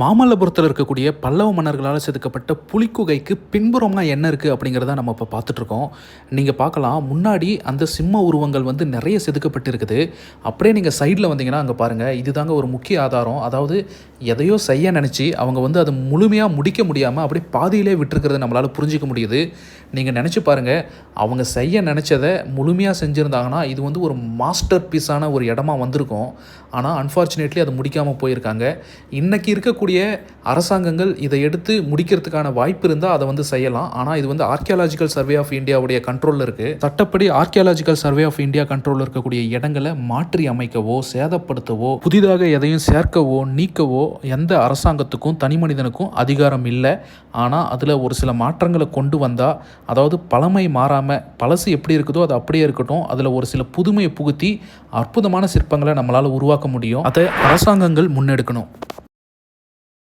மாமல்லபுரத்தில் இருக்கக்கூடிய பல்லவ மன்னர்களால் செதுக்கப்பட்ட புலிக்குகைக்கு பின்புறமாக என்ன இருக்குது அப்படிங்கிறத நம்ம இப்போ பார்த்துட்ருக்கோம். நீங்கள் பார்க்கலாம் முன்னாடி அந்த சிம்ம உருவங்கள் வந்து நிறைய செதுக்கப்பட்டிருக்குது. அப்படியே நீங்கள் சைடில் வந்தீங்கன்னா அங்கே பாருங்கள் இதுதாங்க ஒரு முக்கிய ஆதாரம். அதாவது எதையோ செய்ய நினச்சி அவங்க வந்து அதை முழுமையாக முடிக்க முடியாமல் அப்படியே பாதியிலே விட்டுருக்கிறத நம்மளால் புரிஞ்சிக்க முடியுது. நீங்கள் நினச்சி பாருங்கள் அவங்க செய்ய நினச்சதை முழுமையாக செஞ்சுருந்தாங்கன்னா இது வந்து ஒரு மாஸ்டர் பீஸான ஒரு இடமா வந்திருக்கும். ஆனால் அன்ஃபார்ச்சுனேட்லி அதை முடிக்காமல் போயிருக்காங்க. இன்றைக்கி இருக்கக்கூடிய அரசாங்கங்கள் இதை எடுத்து முடிக்கிறதுக்கான வாய்ப்பு இருந்தால் அதை வந்து செய்யலாம். ஆனால் இது வந்து ஆர்கியாலஜிக்கல் சர்வே ஆஃப் இந்தியாவுடைய கண்ட்ரோலில் இருக்குது சட்டப்படி ஆர்கியாலஜிக்கல் சர்வே ஆஃப் இந்தியா கண்ட்ரோலில் இருக்கக்கூடிய இடங்களை மாற்றி அமைக்கவோ சேதப்படுத்தவோ புதிதாக எதையும் சேர்க்கவோ நீக்கவோ எந்த அரசாங்கத்துக்கும் தனி மனிதனுக்கும் அதிகாரம் இல்லை. ஆனால் அதில் ஒரு சில மாற்றங்களை கொண்டு வந்தால் அதாவது பழமை மாறாமல் பழசு எப்படி இருக்குதோ அது அப்படியே இருக்கட்டும். அதில் ஒரு சில புதுமையை புகுத்தி அற்புதமான சிற்பங்களை நம்மளால் உருவாக்க முடியும். அதை அரசாங்கங்கள் முன்னெடுக்கணும்.